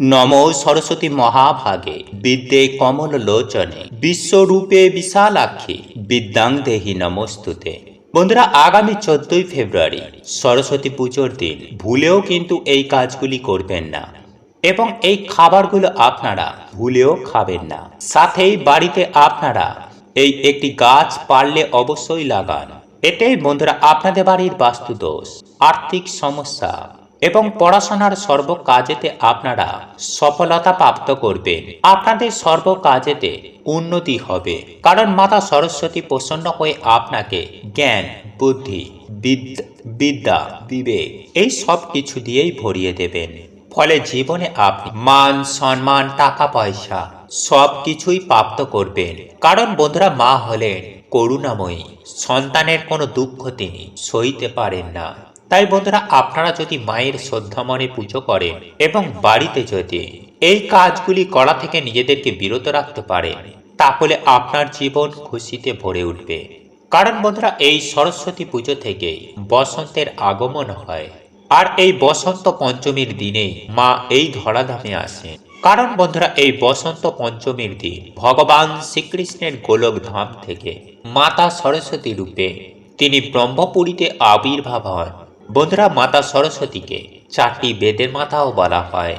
নম সরস্বতী মহাভাগে। বিদ্যে কমল লোচনে বিশ্বরূপে বিশালাক্ষী। বিদ্যাং দেহি নমস্তুতে। বন্ধুরা, আগামী চোদ্দই ফেব্রুয়ারি সরস্বতী পুজোর দিন। ভুলেও কিন্তু এই কাজগুলি করবেন না। এবং এই খাবারগুলো আপনারা ভুলেও খাবেন না। সাথেই বাড়িতে আপনারা এই একটি গাছ পারলে অবশ্যই লাগান। এতেই বন্ধুরা, আপনাদের বাড়ির বাস্তু দোষ আর্থিক সমস্যা এবং পড়াশোনার সর্ব কাজেতে আপনারা সফলতা প্রাপ্ত করবেন। আপনাদের সর্ব কাজেতে উন্নতি হবে। কারণ মাতা সরস্বতী প্রসন্ন হয়ে আপনাকে জ্ঞান, বুদ্ধি, বিদ- বিদ্যা, বিবেক এই সব কিছু দিয়েই ভরিয়ে দেবেন। ফলে জীবনে আপনি মান, সম্মান, টাকা, পয়সা সব কিছুই প্রাপ্ত করবেন। কারণ বন্ধুরা মা হলেন করুণাময়ী। সন্তানের কোনো দুঃখ তিনি সইতে পারেন না। তাই বন্ধুরা, আপনারা যদি মায়ের শ্রদ্ধা মনে পুজো করেন এবং বাড়িতে যদি এই কাজগুলি করা থেকে নিজেদেরকে বিরত রাখতে পারেন তাহলে আপনার জীবন খুশিতে ভরে উঠবে। কারণ বন্ধুরা, এই সরস্বতী পুজো থেকেই বসন্তের আগমন হয়। আর এই বসন্ত পঞ্চমীর দিনে মা এই ধরাধামে আসেন। কারণ বন্ধুরা, এই বসন্ত পঞ্চমীর দিন ভগবান শ্রীকৃষ্ণের গোলক ধাম থেকে মাতা সরস্বতী রূপে তিনি ব্রহ্মপুরীতে আবির্ভাব হন। বন্ধুরা, মাতা সরস্বতীকে চারটি বেদের মাথাও বলা হয়।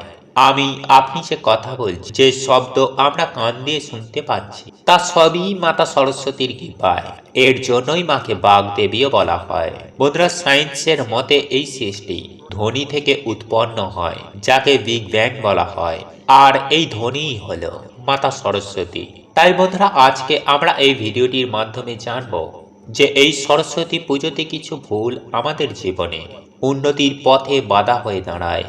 আমি, আপনি যে কথা বলছি, যে শব্দ আমরা কান দিয়ে শুনতে পাচ্ছি, তা সবই মাতা সরস্বতীর কৃপায়। এর জন্যই মাকে বাগদেবীও বলা হয়। বন্ধুরা, সায়েন্সের মতে এই সৃষ্টি ধ্বনি থেকে উৎপন্ন হয়, যাকে বিগ ব্যাং বলা হয়। আর এই ধ্বনিই হলো মাতা সরস্বতী। তাই বন্ধুরা, আজকে আমরা এই ভিডিওটির মাধ্যমে জানব যে এই সরস্বতী পুজোতে কিছু ভুল আমাদের জীবনে উন্নতির পথে বাধা হয়ে দাঁড়ায়।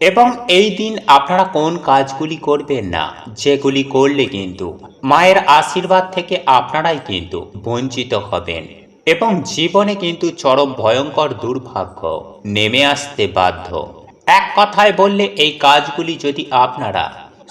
এবং এই দিন আপনারা কোন কাজগুলি করবেন না, যেগুলি করলে কিন্তু মায়ের আশীর্বাদ থেকে আপনারাই কিন্তু বঞ্চিত হবেন। এবং জীবনে কিন্তু চরম ভয়ঙ্কর দুর্ভাগ্য নেমে আসতে বাধ্য। এক কথায় বললে এই কাজগুলি যদি আপনারা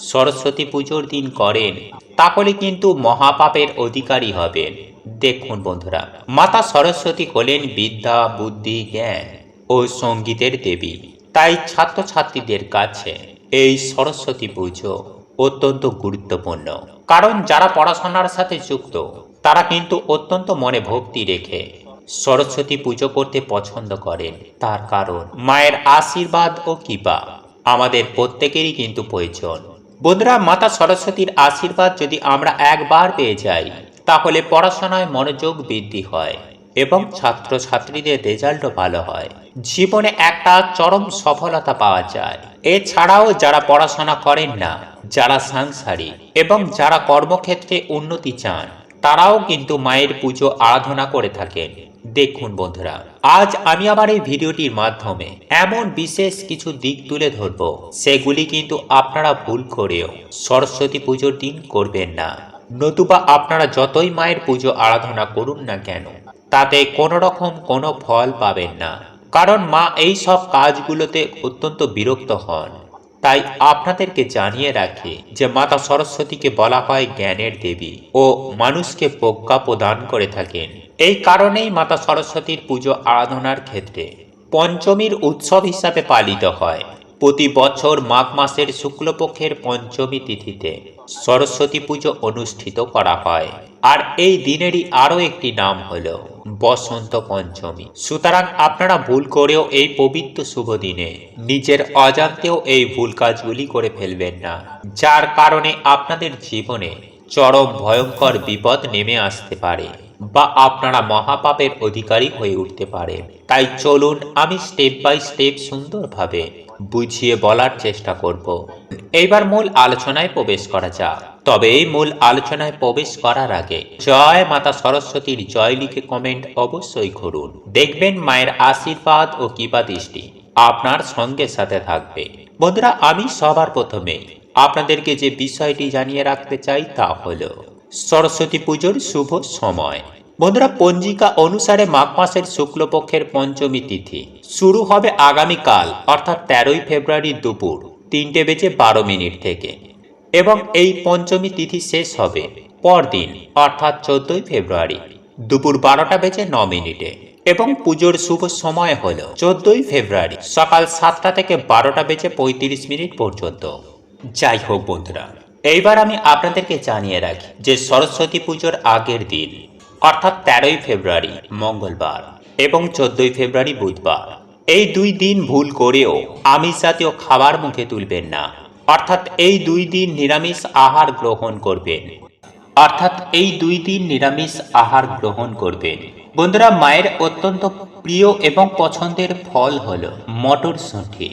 সরস্বতী পুজোর দিন করেন, তাহলে কিন্তু মহাপাপের অধিকারী হবেন। দেখুন বন্ধুরা, মাতা সরস্বতী হলেন বিদ্যা, বুদ্ধি, জ্ঞান ও সঙ্গীতের দেবী। তাই ছাত্রছাত্রীদের কাছে এই সরস্বতী পুজো অত্যন্ত গুরুত্বপূর্ণ। কারণ যারা পড়াশোনার সাথে যুক্ত, তারা কিন্তু অত্যন্ত মনে ভক্তি রেখে সরস্বতী পুজো করতে পছন্দ করেন। তার কারণ, মায়ের আশীর্বাদ ও কৃপা আমাদের প্রত্যেকেরই কিন্তু প্রয়োজন। বন্ধুরা, মাতা সরস্বতীর আশীর্বাদ যদি আমরা একবার পেয়ে যাই তাহলে পড়াশোনায় মনোযোগ বৃদ্ধি হয় এবং ছাত্রছাত্রীদের রেজাল্টও ভালো হয়। জীবনে একটা চরম সফলতা পাওয়া যায়। এছাড়াও যারা পড়াশোনা করেন না, যারা সাংসারিক এবং যারা কর্মক্ষেত্রে উন্নতি চান, তারাও কিন্তু মায়ের পুজো আরাধনা করে থাকেন। দেখুন বন্ধুরা, আজ আমি আবার এই ভিডিওটির মাধ্যমে এমন বিশেষ কিছু দিক তুলে ধরব। সেগুলি কিন্তু আপনারা ভুল করেও সরস্বতী পুজোর দিন করবেন না। নতুবা আপনারা যতই মায়ের পুজো আরাধনা করুন না কেন, তাতে কোনো রকম কোনো ফল পাবেন না। কারণ মা এই সব কাজগুলোতে অত্যন্ত বিরক্ত হন। তাই আপনাদেরকে জানিয়ে রাখি যে মাতা সরস্বতীকে বলা হয় জ্ঞানের দেবী ও মানুষকে প্রজ্ঞা প্রদান করে থাকেন। এই কারণেই মাতা সরস্বতীর পুজো আরাধনার ক্ষেত্রে পঞ্চমীর উৎসব হিসাবে পালিত হয়। প্রতি বছর মাঘ মাসের শুক্লপক্ষের পঞ্চমী তিথিতে সরস্বতী পুজো অনুষ্ঠিত করা হয়। আর এই দিনেরই আরও একটি নাম হলো বসন্ত পঞ্চমী। সুতরাং আপনারা ভুল করেও এই পবিত্র শুভ দিনে নিজের অজান্তেও এই ভুল কাজগুলি করে ফেলবেন না। যার কারণে আপনাদের জীবনে চরম ভয়ঙ্কর বিপদ নেমে আসতে পারে বা আপনারা মহাপাপের অধিকারী হয়ে উঠতে পারেন। তাই চলুন আমি স্টেপ বাই স্টেপ সুন্দরভাবে বুঝিয়ে বলার চেষ্টা করব। এইবার মূল আলোচনায় প্রবেশ করা যাক। তবে এই মূল আলোচনায় প্রবেশ করার আগে জয় মাতা সরস্বতীর জয় লিখে কমেন্ট অবশ্যই করুন। দেখবেন মায়ের আশীর্বাদ ও কৃপা দৃষ্টি আপনার সঙ্গে সাথে থাকবে। বন্ধুরা, আমি সবার প্রথমে আপনাদেরকে যে বিষয়টি জানিয়ে রাখতে চাই তা হল, সরস্বতী পুজোর শুভ সময়। বন্ধুরা পঞ্জিকা অনুসারে মাঘ মাসের শুক্লপক্ষের পঞ্চমী তিথি। শুরু হবে আগামীকাল, অর্থাৎ তেরোই ফেব্রুয়ারি দুপুর, তিনটে বেজে বারো মিনিট থেকে। এবং এই পঞ্চমী তিথি শেষ হবে পরদিন, অর্থাৎ চোদ্দই ফেব্রুয়ারি, দুপুর বারোটা বেজে ন মিনিটে। এবং পুজোর শুভ সময় হল চোদ্দই ফেব্রুয়ারি, সকাল সাতটা থেকে বারোটা বেজে পঁয়ত্রিশ মিনিট পর্যন্ত। যাই হোক বন্ধুরা, এইবার আমি আপনাদেরকে জানিয়ে রাখি যে সরস্বতী পুজোর আগের দিন অর্থাৎ তেরোই ফেব্রুয়ারি, মঙ্গলবার এবং চোদ্দই ফেব্রুয়ারি, বুধবার। এই দুই দিন ভুল করেও আমিষ জাতীয় খাবার মুখে তুলবেন না। অর্থাৎ এই দুই দিন নিরামিষ আহার গ্রহণ করবেন। অর্থাৎ এই দুই দিন নিরামিষ আহার গ্রহণ করবেন। বন্ধুরা, মায়ের অত্যন্ত প্রিয় এবং পছন্দের ফল হল মটরশুঁটি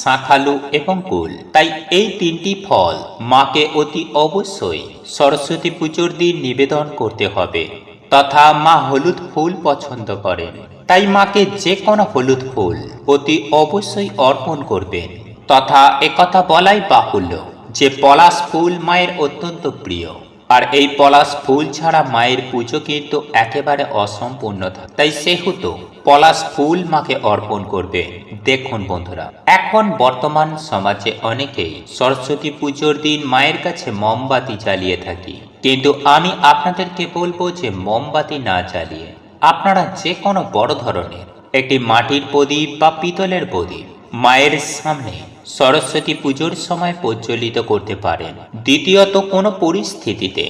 শাঁখালু এবং কুল। তাই এই তিনটি ফল মাকে অতি অবশ্যই সরস্বতী পুজোর দিন নিবেদন করতে হবে। তথা মা হলুদ ফুল পছন্দ করেন তাই মাকে যে কোনো হলুদ ফুল অতি অবশ্যই অর্পণ করবেন। তথা একথা বলাই বাহুল্য যে পলাশ ফুল মায়ের অত্যন্ত প্রিয়। আর এই পলাশ ফুল ছাড়া মায়ের পুজো কিন্তু একেবারে অসম্পূর্ণ থাকে তাই সেহেতু পলাশ ফুল মাকে অর্পণ করবে। দেখুন বন্ধুরা, এখন বর্তমান সমাজে অনেকেই সরস্বতী পুজোর দিন মায়ের কাছে মোমবাতি জ্বালিয়ে থাকি। কিন্তু আমি আপনাদেরকে বলব যে মোমবাতি না জ্বালিয়ে আপনারা যে কোনো বড় ধরনের একটি মাটির প্রদীপ বা পিতলের প্রদীপ মায়ের সামনে সরস্বতী পুজোর সময় প্রজ্বলিত করতে পারেন। দ্বিতীয়ত, কোনো পরিস্থিতিতে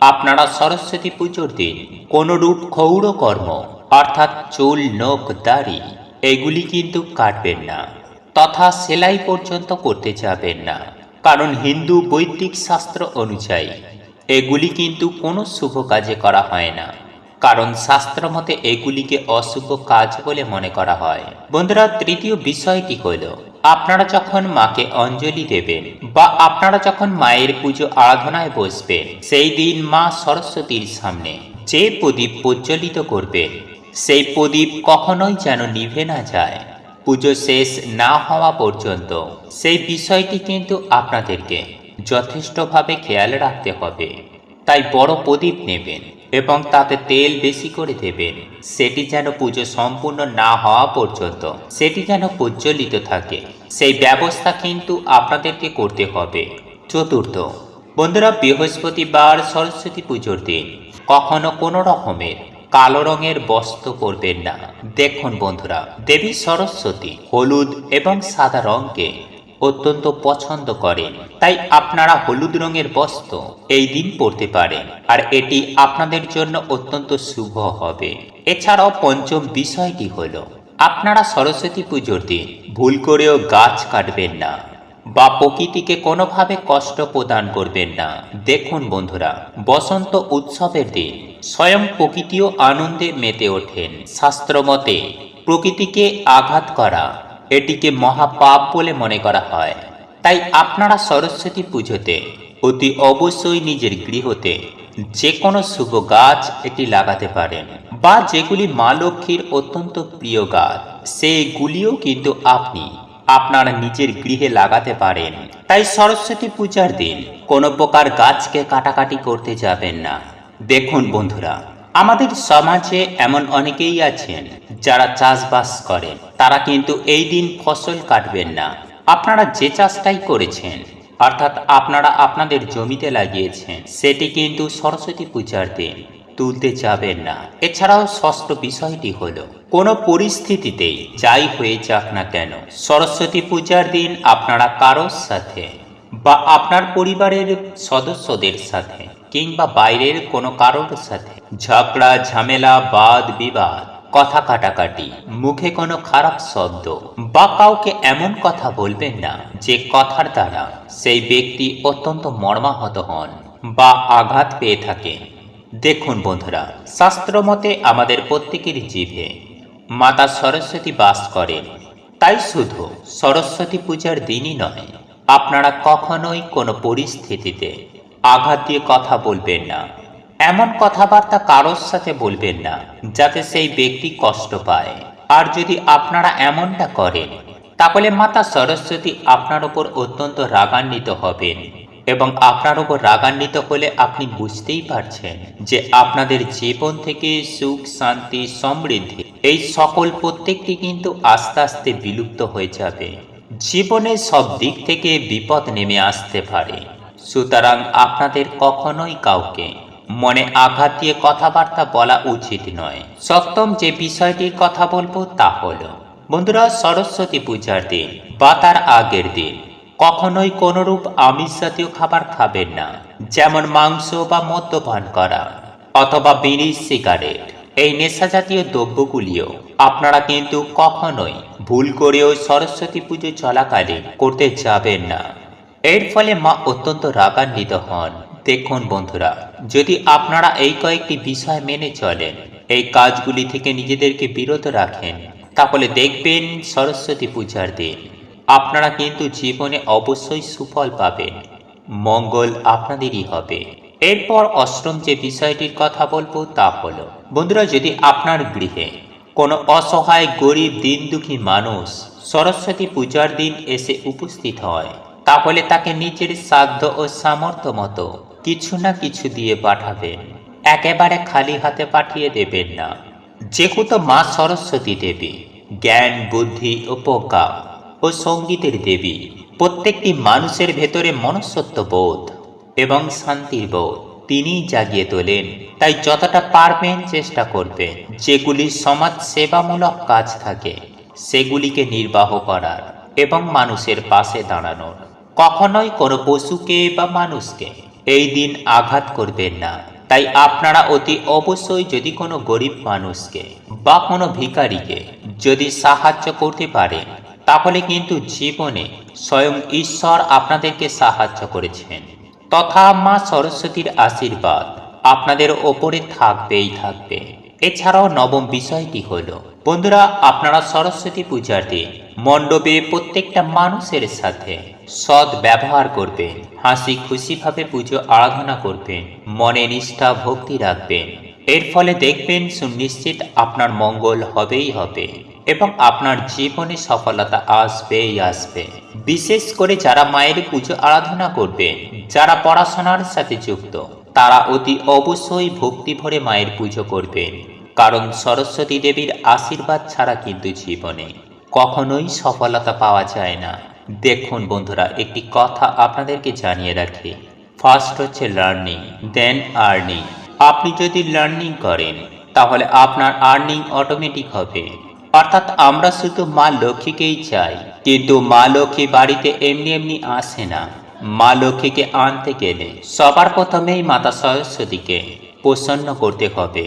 আপনারা সরস্বতী পুজোর দিন কোনো রূপ ক্ষৌর কর্ম অর্থাৎ চুল, নখ, দাড়ি, এগুলি কিন্তু কাটবেন না, তথা সেলাই পর্যন্ত করতে যাবেন না। কারণ হিন্দু বৈদিক শাস্ত্র অনুযায়ী এগুলি কিন্তু কোনো শুভ কাজে করা হয় না। কারণ শাস্ত্র মতে এগুলিকে অশুভ কাজ বলে মনে করা হয়। বন্ধুরা, তৃতীয় বিষয়টি হল আপনারা যখন মাকে অঞ্জলি দেবেন বা আপনারা যখন মায়ের পুজো আরাধনায় বসবেন, সেই দিন মা সরস্বতীর সামনে যে প্রদীপ প্রজ্বলিত করবেন সেই প্রদীপ কখনোই যেন নিভে না যায়। পুজো শেষ না হওয়া পর্যন্ত সেই বিষয়টি কিন্তু আপনাদেরকে যথেষ্টভাবে খেয়াল রাখতে হবে। তাই বড় প্রদীপ নেবেন। এবং তাতে তেল বেশি করে দেবেন। সেটি যেন পুজো সম্পূর্ণ না হওয়া পর্যন্ত। সেটি যেন প্রজ্বলিত থাকে। সেই ব্যবস্থা কিন্তু আপনাদেরকে করতে হবে। চতুর্থ, বন্ধুরা বৃহস্পতিবার সরস্বতী পুজোর দিন। কখনো কোনো রকমের কালো রঙের বস্ত্র পরবেন না। দেখুন বন্ধুরা, দেবী সরস্বতী হলুদ এবং সাদা রঙকে অত্যন্ত পছন্দ করেন। তাই আপনারা হলুদ রঙের বস্ত্র এই দিন পরতে পারেন। আর এটি আপনাদের জন্য অত্যন্ত শুভ হবে। এছাড়াও পঞ্চম বিষয়টি হল, আপনারা সরস্বতী পুজোর দিন ভুল করেও গাছ কাটবেন না বা প্রকৃতিকে কোনোভাবে কষ্ট প্রদান করবেন না। দেখুন বন্ধুরা, বসন্ত উৎসবের দিন স্বয়ং প্রকৃতিও আনন্দে মেতে ওঠেন। শাস্ত্রমতে প্রকৃতিকে আঘাত করা এটিকে মহাপাপ বলে মনে করা হয়। তাই আপনারা সরস্বতী পুজোতে, অতি অবশ্যই নিজের গৃহতে যে কোনো শুভ গাছ এটি লাগাতে পারেন বা যেগুলি মা লক্ষ্মীর অত্যন্ত প্রিয় গাছ, সেইগুলিও কিন্তু আপনি আপনার নিজের গৃহে লাগাতে পারেন। তাই সরস্বতী পূজার দিন কোনো প্রকার গাছকে কাটাকাটি করতে যাবেন না। দেখুন বন্ধুরা আমাদের সমাজে এমন অনেকেই আছেন যারা চাষবাস করেন। তারা কিন্তু এই দিন ফসল কাটবেন না। আপনারা যে চাষটাই করেছেন, অর্থাৎ আপনারা আপনাদের জমিতে লাগিয়েছেন, সেটি কিন্তু সরস্বতী পূজার দিন, তুলতে যাবেন না। এছাড়াও ষষ্ঠ বিষয়টি হলো, কোনো পরিস্থিতিতেই যাই হয়ে যাক না কেন, সরস্বতী পূজার দিন আপনারা কারোর সাথে বা আপনার পরিবারের সদস্যদের সাথে কিংবা বাইরের কোনো কারোর সাথে ঝগড়া, ঝামেলা, বাদ, বিবাদ, কথা কাটাকাটি, মুখে কোনো খারাপ শব্দ। বা কাউকে এমন কথা বলবেন না যে কথার দ্বারা সেই ব্যক্তি অত্যন্ত মর্মাহত হন বা আঘাত পেয়ে থাকে। দেখুন বন্ধুরা শাস্ত্রমতে আমাদের প্রত্যেকের জিভে মাতা সরস্বতী বাস করেন তাই শুধু সরস্বতী পূজার দিনই নয়, আপনারা কখনোই কোনো পরিস্থিতিতে আঘাত দিয়ে কথা বলবেন না। এমন কথাবার্তা কারোর সাথে বলবেন না, যাতে সেই ব্যক্তি কষ্ট পায়। আর যদি আপনারা এমনটা করেন, তাহলে মাতা সরস্বতী আপনার ওপর অত্যন্ত রাগান্বিত হবেন এবং আপনার ওপর রাগান্বিত হলে আপনি বুঝতেই পারছেন যে আপনাদের জীবন থেকে সুখ, শান্তি, সমৃদ্ধি, এই সকল প্রত্যেকটি কিন্তু আস্তে আস্তে বিলুপ্ত হয়ে যাবে। জীবনে সব দিক থেকে বিপদ নেমে আসতে পারে। সুতরাং আপনাদের কখনোই কাউকে মনে আঘাত দিয়ে কথাবার্তা বলা উচিত নয়। সপ্তম যে বিষয়টির কথা বলব তা হল, বন্ধুরা, সরস্বতী পূজার দিন বা তার আগের দিন। কখনোই কোনরূপ আমিষ জাতীয় খাবার খাবেন না, যেমন মাংস বা মদ্যপান করা, অথবা বিড়ি, সিগারেট। এই নেশা জাতীয় দ্রব্যগুলিও আপনারা কিন্তু কখনোই ভুল করেও সরস্বতী পুজো চলাকালীন করতে যাবেন না। এর ফলে মা অত্যন্ত রাগান্বিত হন। দেখুন বন্ধুরা, যদি আপনারা এই কয়েকটি বিষয় মেনে চলেন, এই কাজগুলি থেকে নিজেদেরকে বিরত রাখেন, তাহলে দেখবেন সরস্বতী পূজার দিন। আপনারা কিন্তু জীবনে অবশ্যই সুফল পাবেন, মঙ্গল আপনাদেরই হবে। এরপর অষ্টম যে বিষয়টির কথা বলব তা হলো, বন্ধুরা, যদি আপনার গৃহে কোনো অসহায়, গরিব দিন দুঃখী মানুষ সরস্বতী পূজার দিন এসে উপস্থিত হয়, তাহলে তাকে নিজের সাধ্য ও সামর্থ্য মতো কিছু না কিছু দিয়ে পাঠাবেন। একেবারে খালি হাতে পাঠিয়ে দেবেন না। যেহেতু মা সরস্বতী দেবী, জ্ঞান, বুদ্ধি ও প্রজ্ঞা ও সঙ্গীতের দেবী, প্রত্যেকটি মানুষের ভেতরে মনস্তত্ব বোধ এবং শান্তির বোধ তিনিই জাগিয়ে তোলেন। তাই যতটা পারবেন চেষ্টা করবেন, যেগুলি সমাজ সেবামূলক কাজ থাকে, সেগুলিকে নির্বাহ করার এবং মানুষের পাশে দাঁড়ানোর। কখনোই কোনো পশুকে বা মানুষকে এই দিন আঘাত করবেন না। তাই আপনারা অতি অবশ্যই যদি কোনো গরিব মানুষকে বা কোনো ভিখারিকে যদি সাহায্য করতে পারেন, তাহলে কিন্তু জীবনে স্বয়ং ঈশ্বর আপনাদেরকে সাহায্য করেছেন। তথা মা সরস্বতীর আশীর্বাদ আপনাদের ওপরে থাকবেই থাকবে। এছাড়াও নবম বিষয়টি হলো বন্ধুরা, আপনারা সরস্বতী পূজার দিন মণ্ডপে প্রত্যেকটা মানুষের সাথে সৎ ব্যবহার করবেন, হাসি খুশিভাবে পুজো আরাধনা করবেন, মনে নিষ্ঠা, ভক্তি রাখবেন। এর ফলে দেখবেন সুনিশ্চিত আপনার মঙ্গল হবেই হবে এবং আপনার জীবনে সফলতা আসবেই আসবে। বিশেষ করে যারা মায়ের পুজো আরাধনা করবেন, যারা পড়াশোনার সাথে যুক্ত, তারা অতি অবশ্যই ভক্তি ভরে মায়ের পুজো করবেন। কারণ সরস্বতী দেবীর আশীর্বাদ ছাড়া কিন্তু জীবনে কখনোই সফলতা পাওয়া যায় না। দেখুন বন্ধুরা, একটি কথা আপনাদেরকে জানিয়ে রাখি। ফার্স্ট হচ্ছে লার্নিং দেন আর্নিং আপনি যদি লার্নিং করেন, তাহলে আপনার আর্নিং অটোমেটিক হবে। অর্থাৎ আমরা শুধু মা লক্ষ্মীকেই চাই, কিন্তু মা লক্ষ্মী বাড়িতে এমনি এমনি আসে না। মা লক্ষ্মীকে আনতে গেলে সবার প্রথমেই মাতা সরস্বতীকে প্রসন্ন করতে হবে।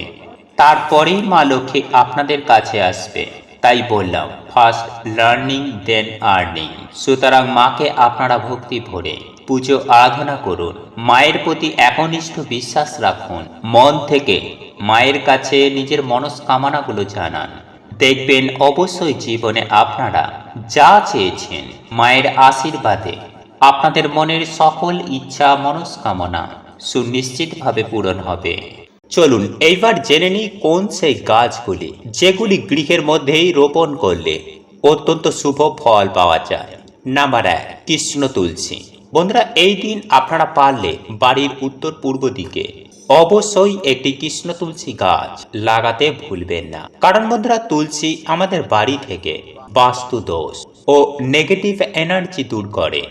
তারপরেই মা লক্ষ্মী আপনাদের কাছে আসবে। তাই বললাম ফার্স্ট লার্নিং দেন আর্নিং সুতরাং মাকে আপনারা ভক্তি ভরে পুজো আরাধনা করুন। মায়ের প্রতি একনিষ্ঠ বিশ্বাস রাখুন। মন থেকে মায়ের কাছে নিজের মনস্কামনাগুলো জানান। দেখবেন অবশ্যই জীবনে আপনারা যা চেয়েছেন মায়ের আশীর্বাদে আপনাদের মনের সকল ইচ্ছা, মনস্কামনা সুনিশ্চিতভাবে পূরণ হবে। চলুন এইবার জেনে নিই কোন সেই গাছগুলি যেগুলি গৃহের মধ্যেই রোপণ করলে অত্যন্ত শুভ ফল পাওয়া যায়। নাম্বার এক, কৃষ্ণ তুলসী। বন্ধুরা, এই দিন আপনারা পারলে বাড়ির উত্তর পূর্ব দিকে অবশ্যই একটি কৃষ্ণ তুলসী গাছ লাগাতে ভুলবেন না। কারণ বন্ধুরা, তুলসী আমাদের বাড়ি থেকে বাস্তু দোষ ও নেগেটিভ এনার্জি দূর করে।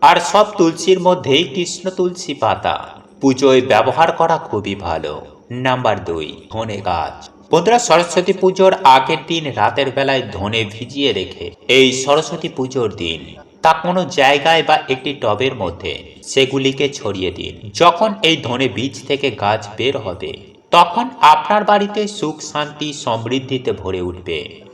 আর সব তুলসীর মধ্যেই কৃষ্ণ তুলসী পাতা পুজোয় ব্যবহার করা খুবই ভালো। নাম্বার দুই, ধনে গাছ। বন্ধুরা সরস্বতী পুজোর আগের দিন রাতের বেলায় ধনে ভিজিয়ে রেখে এই সরস্বতী পুজোর দিন, তা কোনো জায়গায় বা একটি টবের মধ্যে সেগুলিকে ছড়িয়ে দিন। যখন এই ধনে বীজ থেকে গাছ বের হবে, তখন আপনার বাড়িতে সুখ শান্তি সমৃদ্ধিতে ভরে উঠবে।